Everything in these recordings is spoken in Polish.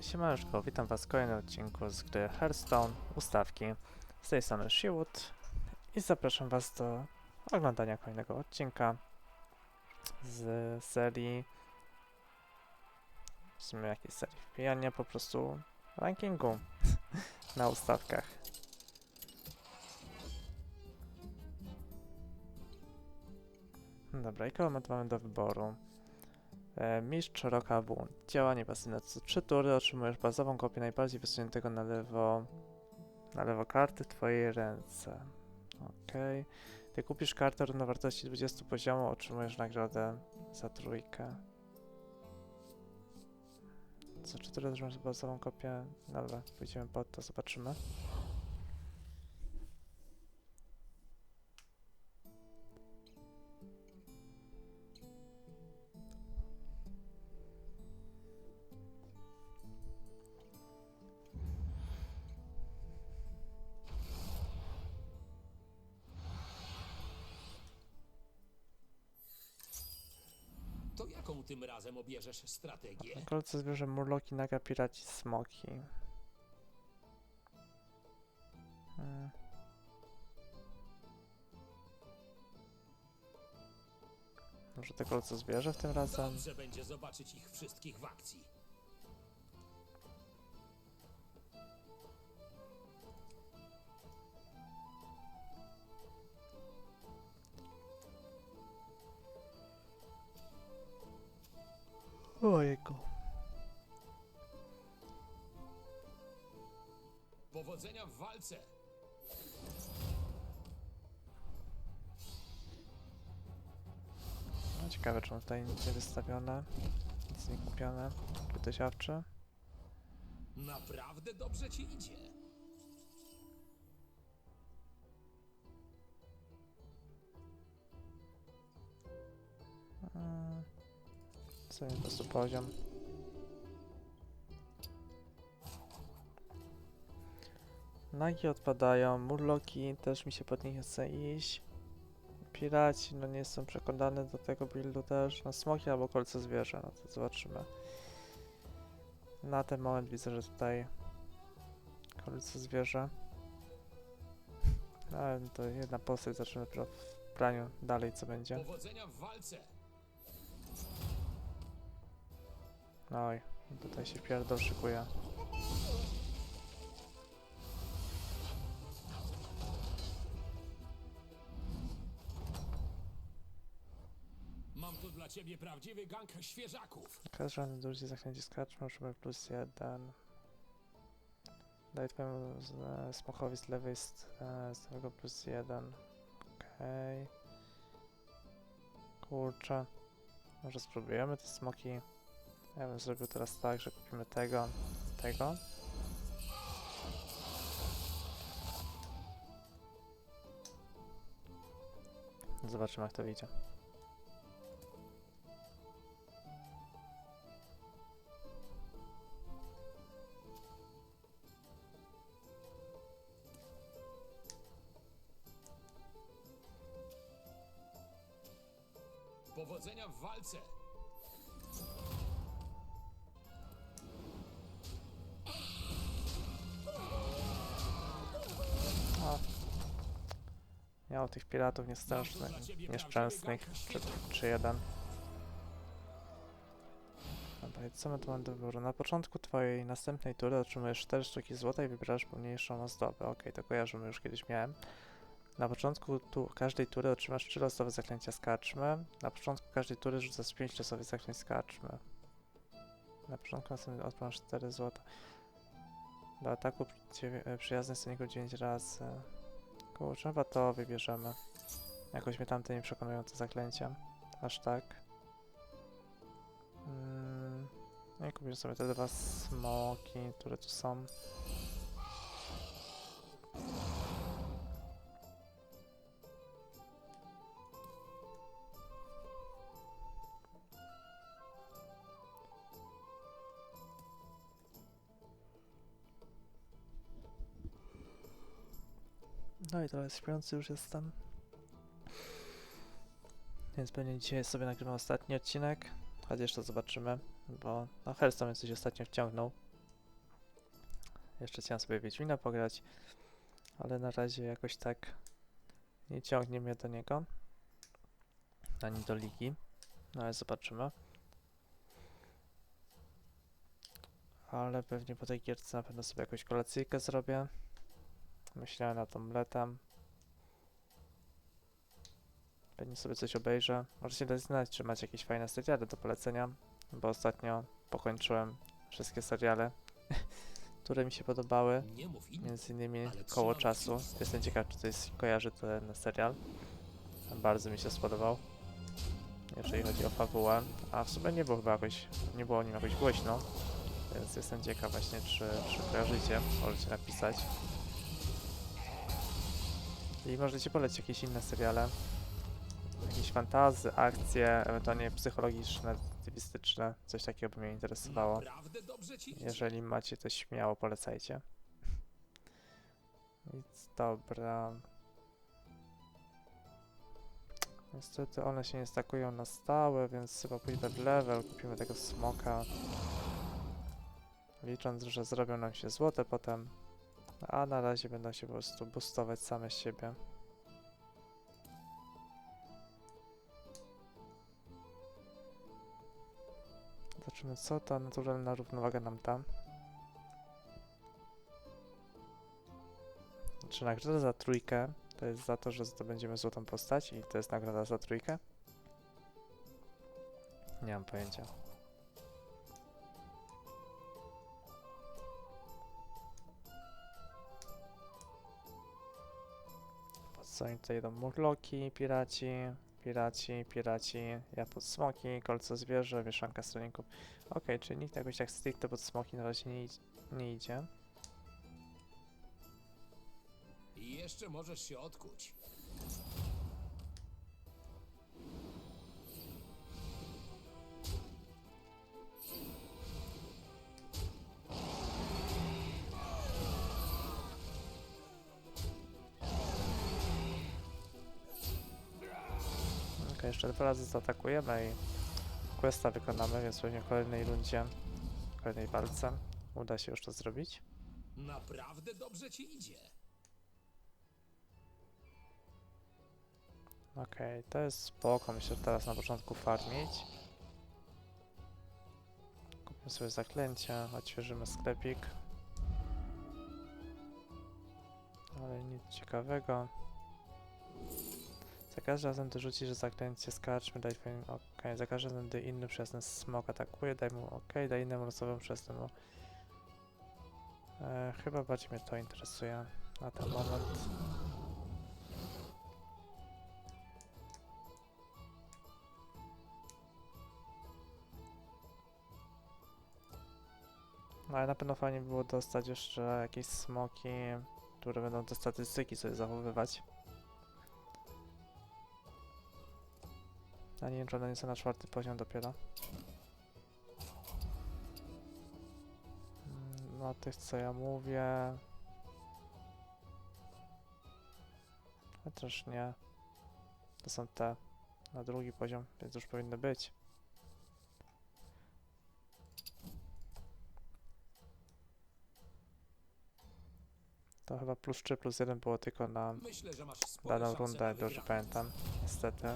Siemaneczko, witam was w kolejnym odcinku z gry Hearthstone, ustawki. Z tej strony Shiwood i zapraszam was do oglądania kolejnego odcinka z serii w sumie jakiej serii? Wbijania po prostu rankingu na ustawkach. Dobra, i koło mamy do wyboru? E, Mistrz Roka W. Działanie pasyjne. Co 3 tury otrzymujesz bazową kopię najbardziej wysuniętego na lewo, na lewo karty w twojej ręce. Okej. Gdy kupisz kartę równowartości 20 poziomu, otrzymujesz nagrodę za trójkę. Co 4 tury otrzymasz bazową kopię? Dobra, pójdziemy pod to, zobaczymy. Razem obierzesz strategię? Kolce zwierzę murloki, naga, piraci, smoki. Hmm. Może te kolce zwierzę w tym razem? Dobrze będzie zobaczyć ich wszystkich w akcji. Powodzenia w walce! No, ciekawe, czemu tutaj nic nie wystawione. Nic nie kupione. Pyty siawczy. Naprawdę dobrze ci idzie. Hmm. Sobie po prostu poziom. Nagi odpadają, murloki też mi się pod nich chce iść. Piraci, no nie jestem przekonany do tego buildu też. No smoki albo kolce zwierzę, no to zobaczymy. Na ten moment widzę, że tutaj kolce zwierzę. No, Ale to jedna postać, zaczynamy dopiero w praniu dalej co będzie. Oj, tutaj się pierdol szykuje. Ciebie prawdziwy gang świeżaków. Każdy duży zaklęcie skacz, możemy plus jeden. Daj e, smokowi z lewej z, e, z lewego plus jeden. Okej. Kurczę. Może spróbujemy te smoki. Ja bym zrobił teraz tak, że kupimy tego, tego. Zobaczymy jak to wyjdzie. Miał tych piratów niestrasznych, nieszczęsnych, czy, czy jeden. Dobra, i co my tu mamy do wyboru? Na początku twojej następnej tury otrzymujesz 4 sztuki złota i wybierasz pomniejszą ozdobę. Okej, to kojarzymy, już kiedyś miałem. Na początku tu, każdej tury otrzymasz 3 losowe zaklęcia z karczmy. Na początku każdej tury rzucasz 5 losowych zaklęć z karczmy. Na początku następnej otrzymasz 4 złota. Do ataku e, przyjazny jest niego 9 razy. Chyba to wybierzemy. Jakoś mnie tamte nie przekonują te zaklęcia. Aż tak. Mm, no i kupimy sobie te dwa smoki, które tu są. No i trochę śpiący już jestem. Więc pewnie dzisiaj sobie nagrywam ostatni odcinek. Choć jeszcze zobaczymy, bo no Hearthstone coś ostatnio wciągnął. Jeszcze chciałem sobie Wiedźmina pograć, ale na razie jakoś tak nie ciągnie mnie do niego. Ani do ligi. No ale zobaczymy. Ale pewnie po tej gierce na pewno sobie jakąś kolacyjkę zrobię. Myślałem nad omletem. Pewnie sobie coś obejrzę. Możecie dać znać, czy macie jakieś fajne seriale do polecenia, bo ostatnio pokończyłem wszystkie seriale, które mi się podobały. Między innymi Koło Czasu. Jestem ciekaw, czy ktoś kojarzy ten serial. Bardzo mi się spodobał. Jeżeli chodzi o fabułę. A w sumie nie było chyba jakoś, nie było o nim jakoś głośno. Więc jestem ciekaw właśnie, czy, czy kojarzycie. Możecie napisać. I możecie polecić jakieś inne seriale. Jakieś fantazy, akcje, ewentualnie psychologiczne, detektywistyczne. Coś takiego by mnie interesowało. Jeżeli macie, to śmiało polecajcie. Więc dobra. Niestety one się nie stakują na stałe, więc chyba pójdę w level, kupimy tego smoka. Licząc, że zrobią nam się złote potem. A na razie będą się po prostu boostować same z siebie. Zobaczymy co ta naturalna równowaga nam da. Czy nagroda za trójkę to jest za to, że zdobędziemy złotą postać i to jest nagroda za trójkę? Nie mam pojęcia. Co oni tutaj idą? Murloki, piraci, piraci, piraci, ja pod smoki, kolce zwierzę, mieszanka stronników. Okej, czyli nikt jakoś tak stricte pod smoki na razie nie, nie idzie. I jeszcze możesz się odkuć. Dwa razy zaatakujemy i questa wykonamy, więc pewnie w kolejnej rundzie, w kolejnej walce uda się już to zrobić. Naprawdę dobrze ci idzie. Okej, to jest spoko, myślę, że teraz na początku farmić. Kupimy sobie zaklęcia, odświeżymy sklepik. Ale nic ciekawego. Za każdym razem, gdy rzucisz zaklęcie, skarczmy, daj twoim... Okej, za każdym razem, gdy inny przyjazny smok atakuje, daj mu OK, daj innemu losowemu przyjaznemu... E, chyba bardziej mnie to interesuje na ten moment. No ale na pewno fajnie by było dostać jeszcze jakieś smoki, które będą te statystyki sobie zachowywać. A nie wiem, czy one nie są na czwarty poziom dopiero. Mm, No tych co ja mówię. Chociaż nie. To są te na drugi poziom, więc już powinny być. To chyba plus 3 plus 1 było tylko na Myślę, daną rundę, na dobrze pamiętam. Niestety.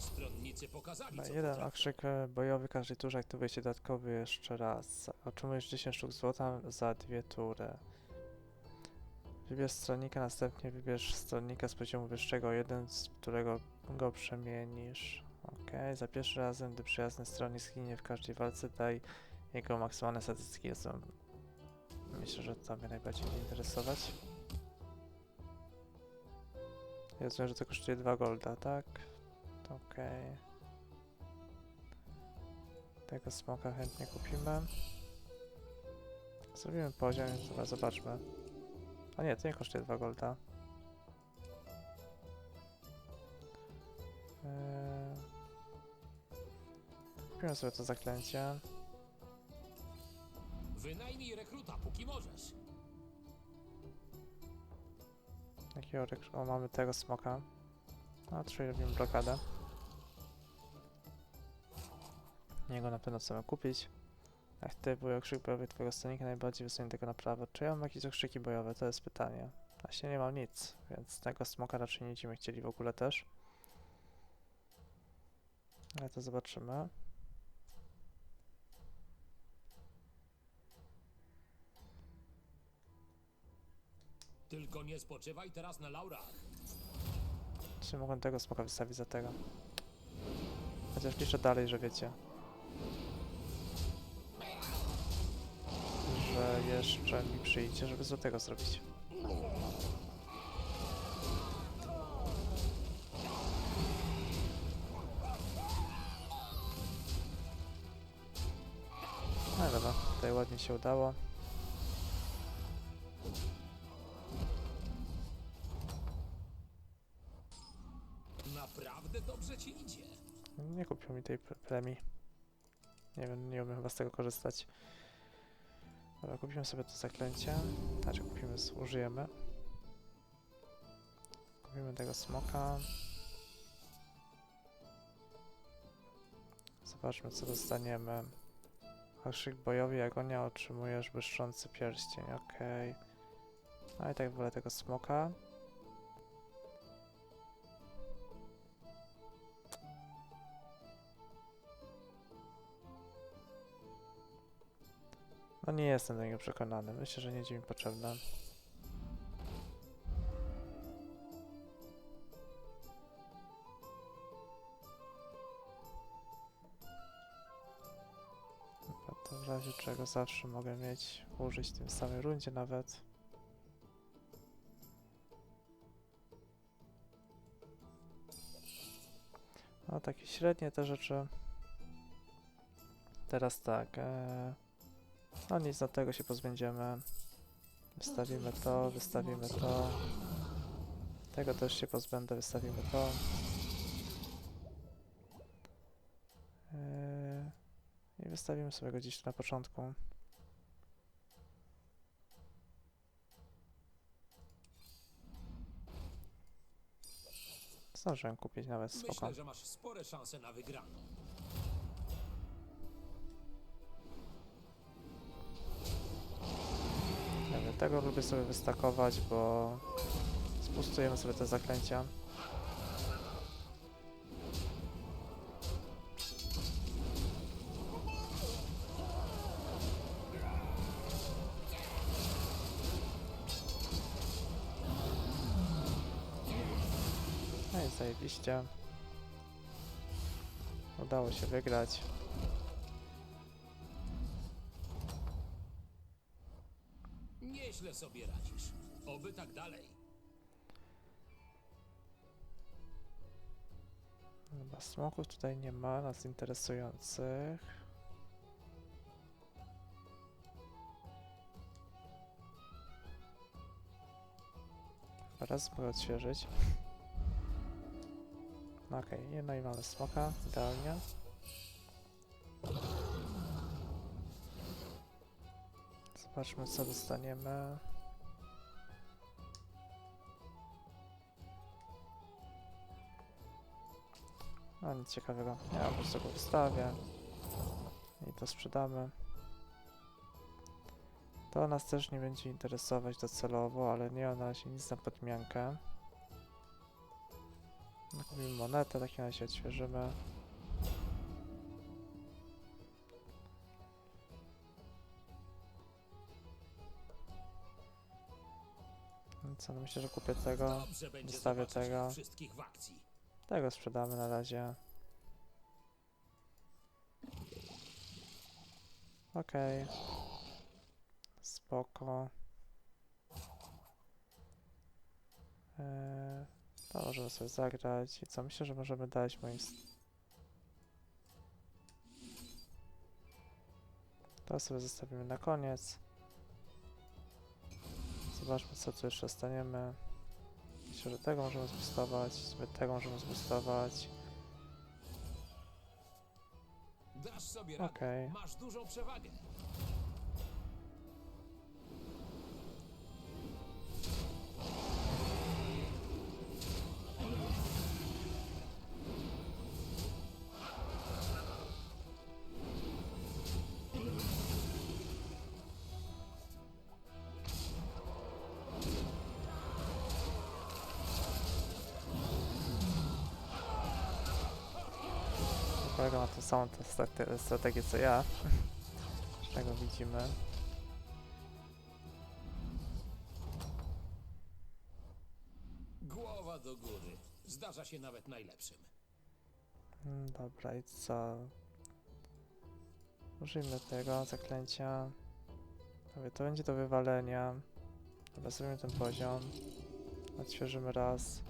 Stronnicy pokazali, Na co jeden potrafią. okrzyk e, bojowy każdej turze aktywuje się dodatkowy jeszcze raz. Otrzymujesz 10 sztuk złota za dwie tury. Wybierz stronnika, następnie wybierz stronnika z poziomu wyższego, jeden z którego go przemienisz. Ok, za pierwszym razem, gdy przyjazny stronnik zginie w każdej walce, daj jego maksymalne statystyki. Są... Myślę, że to mnie najbardziej będzie interesować. Ja rozumiem, że to kosztuje 2 golda, tak? Okej. Tego smoka chętnie kupimy. Zrobimy poziom, więc zobaczmy. A nie, to nie kosztuje 2 golda. Eee... Kupimy sobie to zaklęcie. Wynajmij rekruta, póki możesz. Jakiego rekru- O, mamy tego smoka. A, czyli robimy blokadę. Niego na pewno chcemy kupić. Aktywuj okrzyk bojowy twojego stanika najbardziej wysuniętego na prawo. Czy ja mam jakieś okrzyki bojowe? To jest pytanie. Właśnie nie mam nic, więc tego smoka raczej nie będziemy chcieli w ogóle też. Ale to zobaczymy. Tylko nie spoczywaj teraz na laurach. Czy mogę tego smoka wystawić za tego? Chociaż liczę dalej, że wiecie. Że jeszcze mi przyjdzie, żeby złotego zrobić. No dobra, tutaj ładnie się udało. Naprawdę dobrze ci idzie. Nie kupił mi tej pre- premii. Nie wiem, nie umiem chyba z tego korzystać. Dobra, kupimy sobie to zaklęcie. Znaczy kupimy, użyjemy. Kupimy tego smoka. Zobaczmy co dostaniemy. Haszyk bojowy, Jagonia, otrzymujesz błyszczący pierścień, okej. No i tak wolę tego smoka. No nie jestem do niego przekonany. Myślę, że nie będzie mi potrzebne. To w razie czego zawsze mogę mieć, użyć w tym samej rundzie nawet. No takie średnie te rzeczy. Teraz tak. E, no nic, do tego się pozbędziemy. Wystawimy to, wystawimy to. Tego też się pozbędę, wystawimy to. Yy, I wystawimy sobie go gdzieś na początku. Zdążyłem kupić nawet spoko. Myślę, że masz spore szanse na wygraną. Tego lubię sobie wystakować, bo spustujemy sobie te zaklęcia. No i zajebiście. Udało się wygrać. Sobie radzisz. Oby tak dalej. Chyba smoków tutaj nie ma nas interesujących. Raz mogę odświeżyć. No Okej, okay, no i mamy smoka, idealnie. Zobaczmy co dostaniemy. No nic ciekawego. Ja po prostu go wystawię. I to sprzedamy. To nas też nie będzie interesować docelowo, ale nie ma na razie nic na podmiankę. Kupimy monetę, w takim razie odświeżymy. Co, no myślę, że kupię tego. Zostawię tego. Tego sprzedamy na razie. Okej. Spoko. Eee, to możemy sobie zagrać. I co? Myślę, że możemy dać moim... To sobie zostawimy na koniec. Zobaczmy co tu jeszcze staniemy. Myślę, że tego możemy zbustować, sobie tego możemy zbustować. Dasz sobie radę. Okej. Masz dużą przewagę. Kolega ma tą samą strategię co ja. Z czego widzimy. Głowa do góry. Zdarza się nawet najlepszym. Mm, Dobra, i co? Użyjmy tego zaklęcia. Mówię, to będzie do wywalenia. Dobra, zrobimy ten poziom. Odświeżymy raz.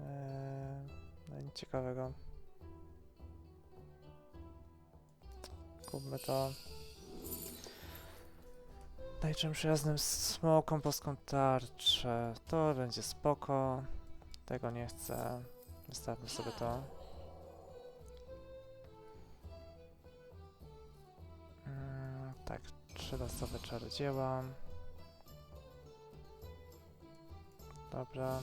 Eee, no nic ciekawego. Kupmy to. Dajczym przyjaznym smokom polską tarczę. To będzie spoko. Tego nie chcę. Wystawmy sobie to. Mm, tak, trzy losowe czarodzieła. Dobra.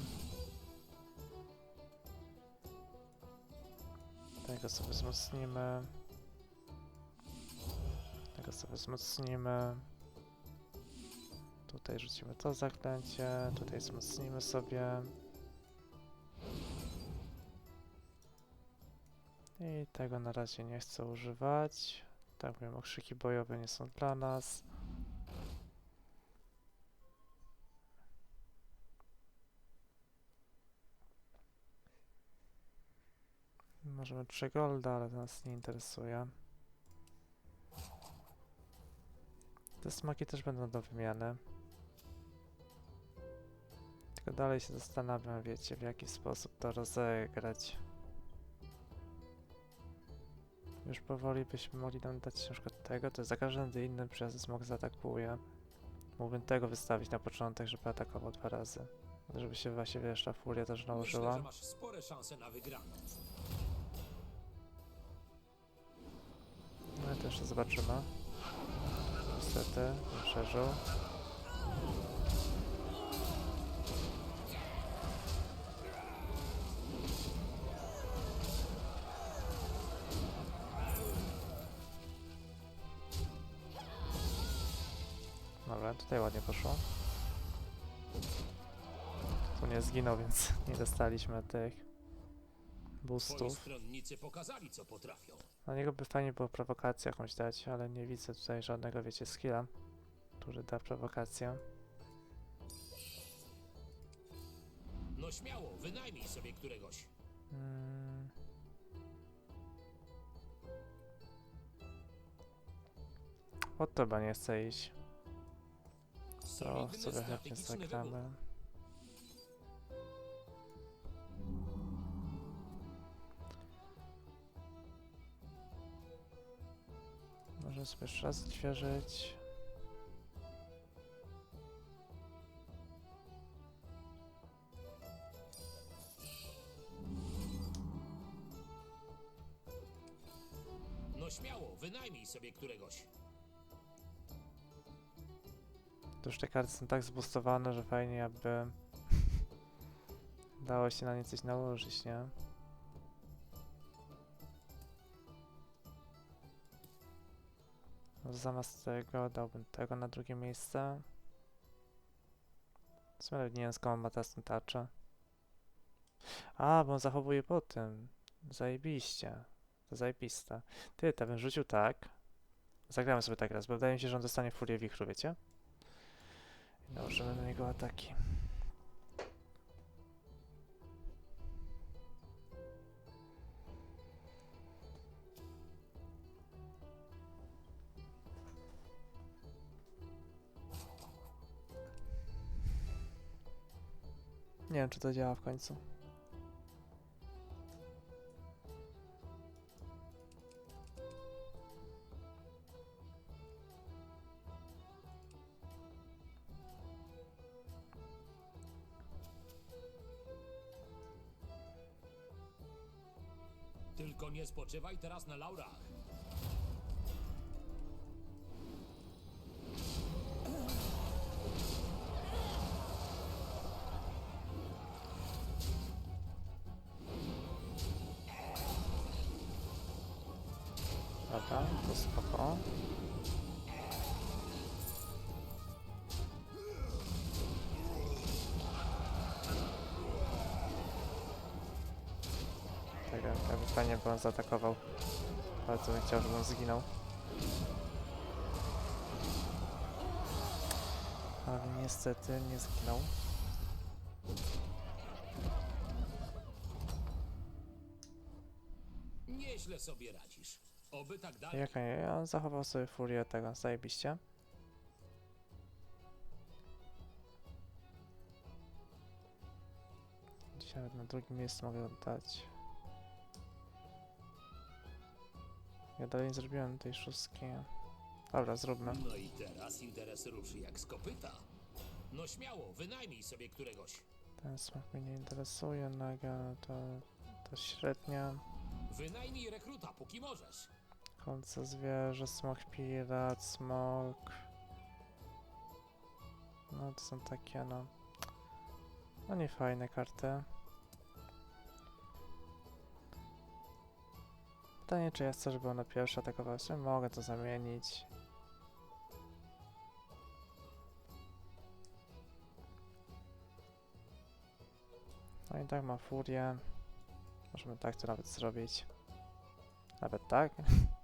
Tego sobie wzmocnimy. Tego sobie wzmocnimy. Tutaj rzucimy to zaklęcie. Tutaj wzmocnimy sobie. I tego na razie nie chcę używać. Tak wiem, okrzyki bojowe nie są dla nas. Możemy 3 golda, ale to nas nie interesuje. Te smaki też będą do wymiany. Tylko dalej się zastanawiam, wiecie, w jaki sposób to rozegrać. Już powoli byśmy mogli nam dać na przykład tego, to za każdym innym przyjazdy smok zaatakuje. Mógłbym tego wystawić na początek, żeby atakował dwa razy. Żeby się właśnie, wiesz, ta furia też Myślę, nałożyła. że masz spore szanse na wygraną. I to jeszcze zobaczymy. Niestety, nie przeżył. Dobra, tutaj ładnie poszło. Tu nie zginął, więc nie dostaliśmy tych boostów. stronnicy pokazali, co potrafią. Na niego by fajnie było prowokację jakąś dać, ale nie widzę tutaj żadnego, wiecie, skilla, który da prowokację. No śmiało, wynajmij sobie któregoś. Mm. Pod to chyba nie chcę iść. To Solidny, sobie chętnie strategiczny wybór. zagramy. Może sobie jeszcze raz odświeżyć. No śmiało, wynajmij sobie któregoś. To już te karty są tak zbustowane, że fajnie aby dało się na nie coś nałożyć, nie? Zamiast tego dałbym tego na drugie miejsce. W sumie nie wiem skąd ma teraz tę tarczę. A, bo on zachowuje po tym. Zajebiście. To zajebiste. Ty, to bym rzucił tak. Zagramy sobie tak raz, bo wydaje mi się, że on dostanie furię wichru, wiecie? I nałożymy na niego ataki. Nie wiem, czy to działa w końcu. Tylko nie spoczywaj teraz na laurach. Dobra, to spoko. Tak, fajnie by on zaatakował. Bardzo bym chciał, żeby on zginął. Ale niestety nie zginął. Nieźle sobie radzisz. Oby tak nie, ja zachował sobie furię tego, zajebiście. Dzisiaj na drugim miejscu mogę oddać. Ja dalej nie zrobiłem tej szóstki. Dobra, zróbmy. No i teraz interes ruszy jak z kopyta. No śmiało, wynajmij sobie któregoś. Ten smak mnie nie interesuje, naga to, to średnia. Wynajmij rekruta, póki możesz. Kolce zwierzę, smok pirat, smok. No to są takie no. No nie fajne karty. Pytanie czy ja chcę, żeby ona pierwsza atakowała się? Mogę to zamienić. No i tak ma furię. Możemy tak to nawet zrobić. Nawet tak.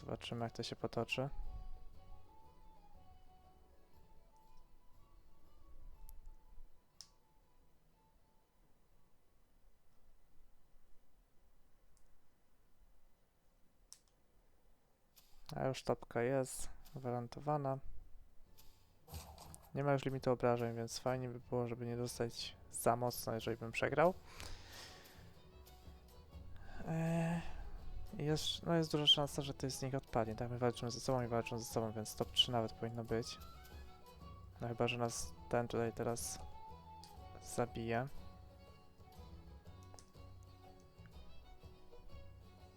Zobaczymy jak to się potoczy. A już topka jest gwarantowana. Nie ma już limitu obrażeń, więc fajnie by było, żeby nie dostać za mocno, jeżeli bym przegrał. Eee, jest, no jest duża szansa, że to z nich odpadnie. Tak, my walczymy ze sobą i walczą ze sobą, więc top 3 nawet powinno być. No chyba, że nas ten tutaj teraz zabije.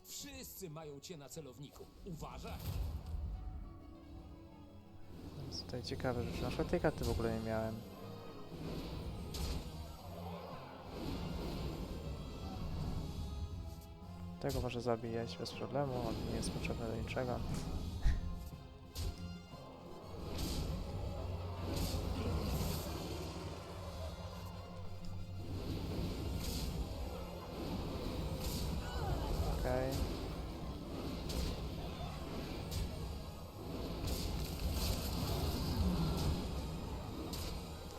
Wszyscy mają cię na celowniku. Uważaj. Więc tutaj ciekawe rzeczy. Na przykład tej karty w ogóle nie miałem. Tego może zabijać bez problemu, on nie jest potrzebny do niczego. Okej.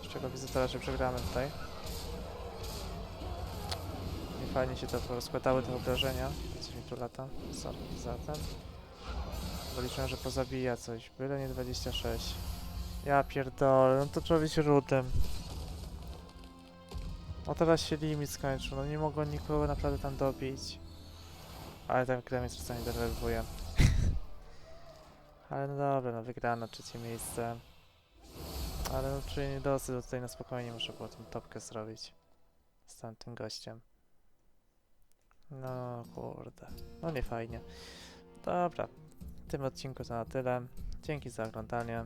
Z czego widzę teraz, że przegramy tutaj. Nie fajnie się to porozkładały te obrażenia. Coś mi tu lata. Sorry za ten. Bo liczyłem, że pozabija coś. Byle nie 26. Ja pierdolę, no to trzeba być rudym. O teraz się limit skończył, no nie mogło nikogo naprawdę tam dobić. Ale ten krem jest czasami denerwuje. Ale no dobra, no wygrano trzecie miejsce. Ale no czuję niedosyt, bo tutaj na spokojnie muszę było tą topkę zrobić. Z tamtym gościem. No kurde. No nie fajnie. Dobra. W tym odcinku to na tyle. Dzięki za oglądanie.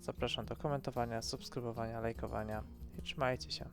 Zapraszam do komentowania, subskrybowania, lajkowania i trzymajcie się.